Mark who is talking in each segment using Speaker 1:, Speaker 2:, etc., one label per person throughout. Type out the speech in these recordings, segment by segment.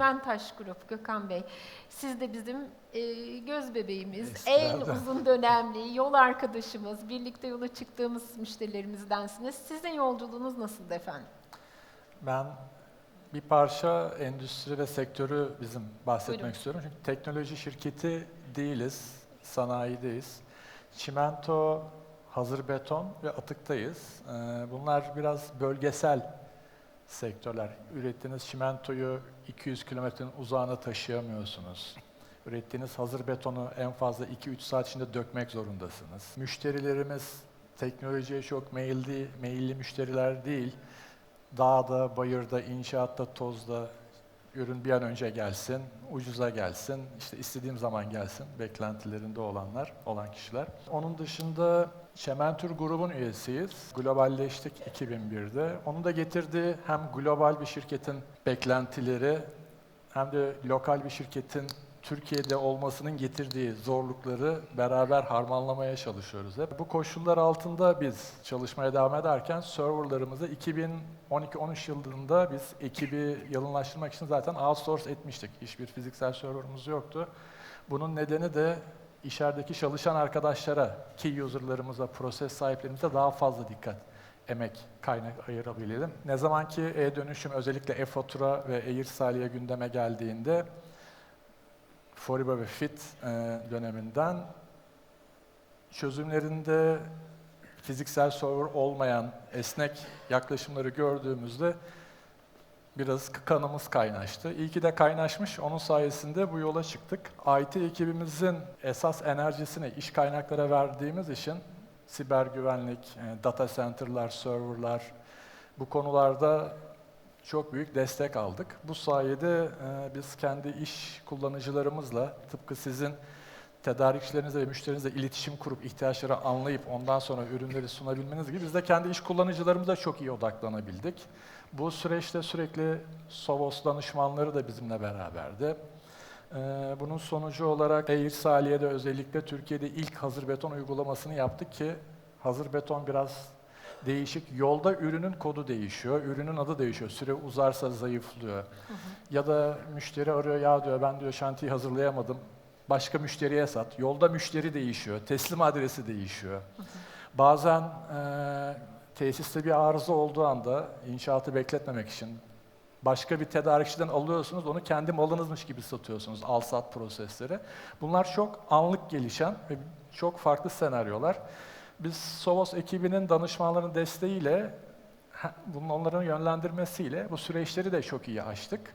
Speaker 1: Çimentaş Grup Gökhan Bey. Siz de bizim e, göz bebeğimiz, en uzun dönemli yol arkadaşımız, birlikte yola çıktığımız müşterilerimizdensiniz. Sizin yolculuğunuz nasıldı efendim?
Speaker 2: Ben bir parça endüstri ve sektörü bizim bahsetmek
Speaker 1: Buyurun.
Speaker 2: istiyorum. Çünkü teknoloji şirketi değiliz, sanayideyiz. Çimento, hazır beton ve atıktayız. Ee, Bunlar biraz bölgesel sektörler. Ürettiğiniz çimentoyu 200 kilometrenin uzağına taşıyamıyorsunuz. Ürettiğiniz hazır betonu en fazla 2-3 saat içinde dökmek zorundasınız. Müşterilerimiz teknolojiye çok meyilli, meyilli müşteriler değil. Dağda, bayırda, inşaatta, tozda ürün bir an önce gelsin, ucuza gelsin, işte istediğim zaman gelsin beklentilerinde olanlar, olan kişiler. Onun dışında Çementur grubun üyesiyiz. Globalleştik 2001'de. Onun da getirdiği hem global bir şirketin beklentileri hem de lokal bir şirketin Türkiye'de olmasının getirdiği zorlukları beraber harmanlamaya çalışıyoruz hep. Bu koşullar altında biz çalışmaya devam ederken serverlarımızı 2012-13 yılında biz ekibi yalınlaştırmak için zaten outsource etmiştik. Hiçbir fiziksel serverımız yoktu. Bunun nedeni de içerideki çalışan arkadaşlara, key user'larımıza, proses sahiplerimize daha fazla dikkat, emek, kaynak ayırabilelim. Ne zaman ki e-dönüşüm özellikle e-fatura ve e-irsaliye gündeme geldiğinde Foriba ve Fit e, döneminden çözümlerinde fiziksel server olmayan esnek yaklaşımları gördüğümüzde biraz kanımız kaynaştı. İyi ki de kaynaşmış. Onun sayesinde bu yola çıktık. IT ekibimizin esas enerjisini iş kaynaklara verdiğimiz için siber güvenlik, e, data center'lar, serverlar bu konularda çok büyük destek aldık. Bu sayede e, biz kendi iş kullanıcılarımızla tıpkı sizin tedarikçilerinizle ve müşterinizle iletişim kurup ihtiyaçları anlayıp ondan sonra ürünleri sunabilmeniz gibi biz de kendi iş kullanıcılarımıza çok iyi odaklanabildik. Bu süreçte sürekli Sovos danışmanları da bizimle beraberdi. Ee, bunun sonucu olarak e-irsaliye'de özellikle Türkiye'de ilk hazır beton uygulamasını yaptık ki hazır beton biraz değişik. Yolda ürünün kodu değişiyor, ürünün adı değişiyor. Süre uzarsa zayıflıyor. Ya da müşteri arıyor, ya diyor ben diyor şantiyi hazırlayamadım. Başka müşteriye sat. Yolda müşteri değişiyor, teslim adresi değişiyor. Bazen eee tesiste bir arıza olduğu anda inşaatı bekletmemek için başka bir tedarikçiden alıyorsunuz, onu kendi malınızmış gibi satıyorsunuz, al-sat prosesleri. Bunlar çok anlık gelişen ve çok farklı senaryolar. Biz Sovos ekibinin danışmanların desteğiyle, bunun onların yönlendirmesiyle bu süreçleri de çok iyi aştık.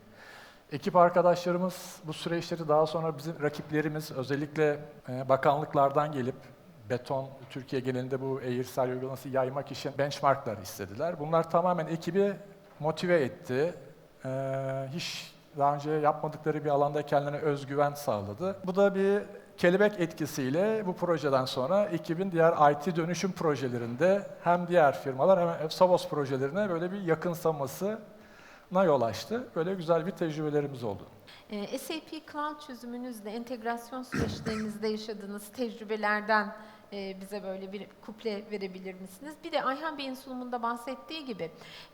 Speaker 2: Ekip arkadaşlarımız bu süreçleri daha sonra bizim rakiplerimiz özellikle e, bakanlıklardan gelip beton Türkiye genelinde bu e-irsal uygulaması yaymak için benchmarklar istediler. Bunlar tamamen ekibi motive etti. Ee, hiç daha önce yapmadıkları bir alanda kendilerine özgüven sağladı. Bu da bir kelebek etkisiyle bu projeden sonra ekibin diğer IT dönüşüm projelerinde hem diğer firmalar hem Savos projelerine böyle bir yakınsamasına yol açtı. Böyle güzel bir tecrübelerimiz oldu.
Speaker 1: Ee, SAP Cloud çözümünüzle entegrasyon süreçlerinizde yaşadığınız tecrübelerden e, bize böyle bir kuple verebilir misiniz? Bir de Ayhan Bey'in sunumunda bahsettiği gibi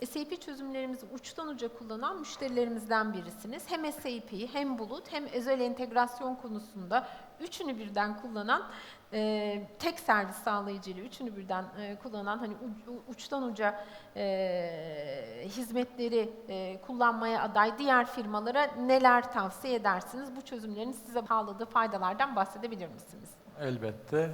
Speaker 1: SAP çözümlerimizi uçtan uca kullanan müşterilerimizden birisiniz. Hem SAP hem Bulut hem özel entegrasyon konusunda üçünü birden kullanan e, tek servis sağlayıcıyla üçünü birden e, kullanan hani u- uçtan uca e, hizmetleri e, kullanmaya aday diğer firmalara neler tavsiye edersiniz? Bu çözümlerin size sağladığı faydalardan bahsedebilir misiniz?
Speaker 2: Elbette.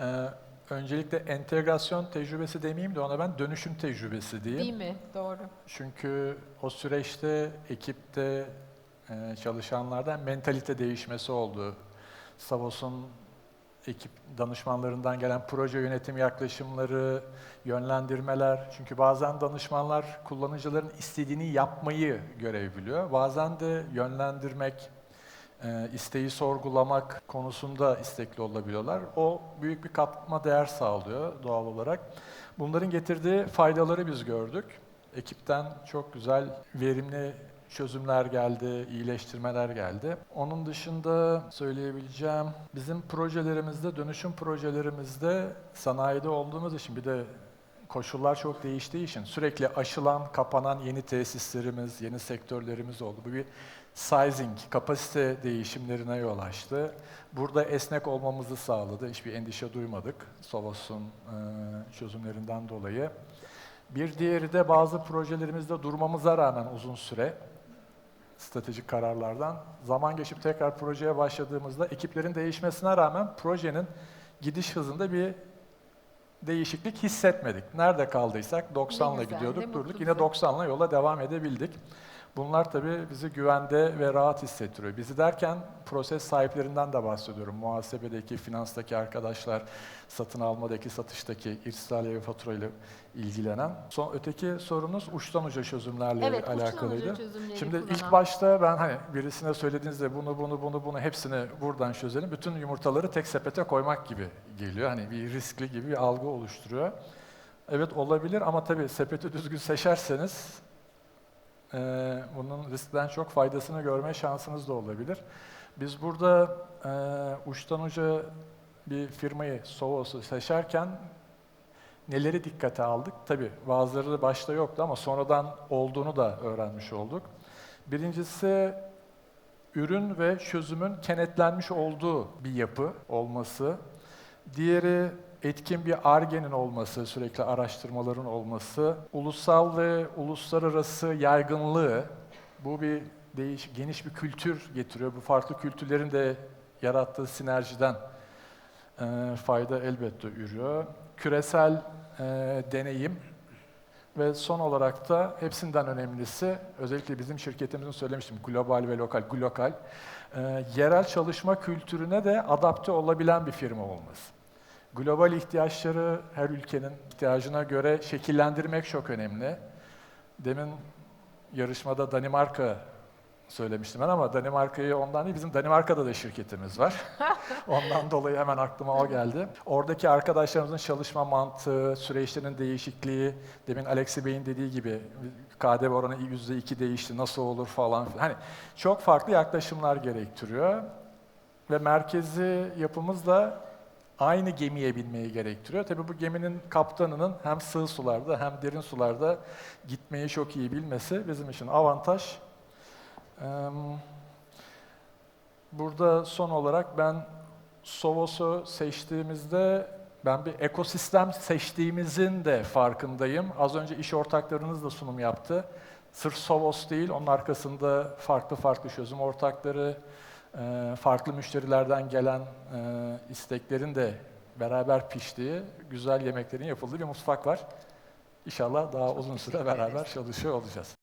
Speaker 2: Ee, öncelikle entegrasyon tecrübesi demeyeyim de ona ben dönüşüm tecrübesi diyeyim.
Speaker 1: Değil mi? Doğru.
Speaker 2: Çünkü o süreçte ekipte e, çalışanlardan mentalite değişmesi oldu. Savos'un ekip danışmanlarından gelen proje yönetim yaklaşımları, yönlendirmeler. Çünkü bazen danışmanlar kullanıcıların istediğini yapmayı görev biliyor. Bazen de yönlendirmek, e, isteği sorgulamak konusunda istekli olabiliyorlar. O büyük bir katma değer sağlıyor doğal olarak. Bunların getirdiği faydaları biz gördük. Ekipten çok güzel, verimli çözümler geldi, iyileştirmeler geldi. Onun dışında söyleyebileceğim, bizim projelerimizde, dönüşüm projelerimizde sanayide olduğumuz için bir de koşullar çok değiştiği için sürekli aşılan, kapanan yeni tesislerimiz, yeni sektörlerimiz oldu. Bu bir sizing, kapasite değişimlerine yol açtı. Burada esnek olmamızı sağladı. Hiçbir endişe duymadık Sovos'un e, çözümlerinden dolayı. Bir diğeri de bazı projelerimizde durmamıza rağmen uzun süre stratejik kararlardan zaman geçip tekrar projeye başladığımızda ekiplerin değişmesine rağmen projenin gidiş hızında bir değişiklik hissetmedik. Nerede kaldıysak 90 ile
Speaker 1: güzel, ne
Speaker 2: gidiyorduk,
Speaker 1: mutlu
Speaker 2: durduk. Yine 90 ile yola devam edebildik. Bunlar tabii bizi güvende ve rahat hissettiriyor. Bizi derken proses sahiplerinden de bahsediyorum. Muhasebedeki, finanstaki arkadaşlar, satın almadaki, satıştaki, irsaliye ve faturayla ilgilenen. Son, öteki sorunuz uçtan uca çözümlerle
Speaker 1: Evet, uçtan uca
Speaker 2: alakalıydı.
Speaker 1: çözümleri
Speaker 2: Şimdi
Speaker 1: kullanan.
Speaker 2: ilk başta ben hani birisine söylediğinizde bunu bunu bunu bunu hepsini buradan çözelim. Bütün yumurtaları tek sepete koymak gibi geliyor. Hani bir riskli gibi bir algı oluşturuyor. Evet olabilir ama tabii sepeti düzgün seçerseniz eee, bunun riskten çok faydasını görme şansınız da olabilir. Biz burada eee, uçtan uca bir firmayı, Sovos'u seçerken neleri dikkate aldık? Tabii bazıları başta yoktu ama sonradan olduğunu da öğrenmiş olduk. Birincisi ürün ve çözümün kenetlenmiş olduğu bir yapı olması. Diğeri etkin bir ARGE'nin olması, sürekli araştırmaların olması. Ulusal ve uluslararası yaygınlığı, bu bir değiş, geniş bir kültür getiriyor. Bu farklı kültürlerin de yarattığı sinerjiden e, fayda elbette ürüyor. Küresel e, deneyim ve son olarak da hepsinden önemlisi, özellikle bizim şirketimizin söylemiştim, global ve lokal, glokal, e, yerel çalışma kültürüne de adapte olabilen bir firma olması. Global ihtiyaçları her ülkenin ihtiyacına göre şekillendirmek çok önemli. Demin yarışmada Danimarka söylemiştim ben ama Danimarka'yı ondan değil, bizim Danimarka'da da şirketimiz var. ondan dolayı hemen aklıma o geldi. Oradaki arkadaşlarımızın çalışma mantığı, süreçlerin değişikliği, demin Alexi Bey'in dediği gibi KDV oranı %2 değişti, nasıl olur falan filan. Hani çok farklı yaklaşımlar gerektiriyor ve merkezi yapımız da aynı gemiye binmeyi gerektiriyor. Tabii bu geminin kaptanının hem sığ sularda hem derin sularda gitmeyi çok iyi bilmesi bizim için avantaj. Burada son olarak ben Sovos'u seçtiğimizde ben bir ekosistem seçtiğimizin de farkındayım. Az önce iş ortaklarınız da sunum yaptı. Sırf Sovos değil, onun arkasında farklı farklı çözüm ortakları, farklı müşterilerden gelen eee, isteklerin de beraber piştiği, güzel yemeklerin yapıldığı bir mutfak var. İnşallah daha uzun süre beraber çalışıyor olacağız.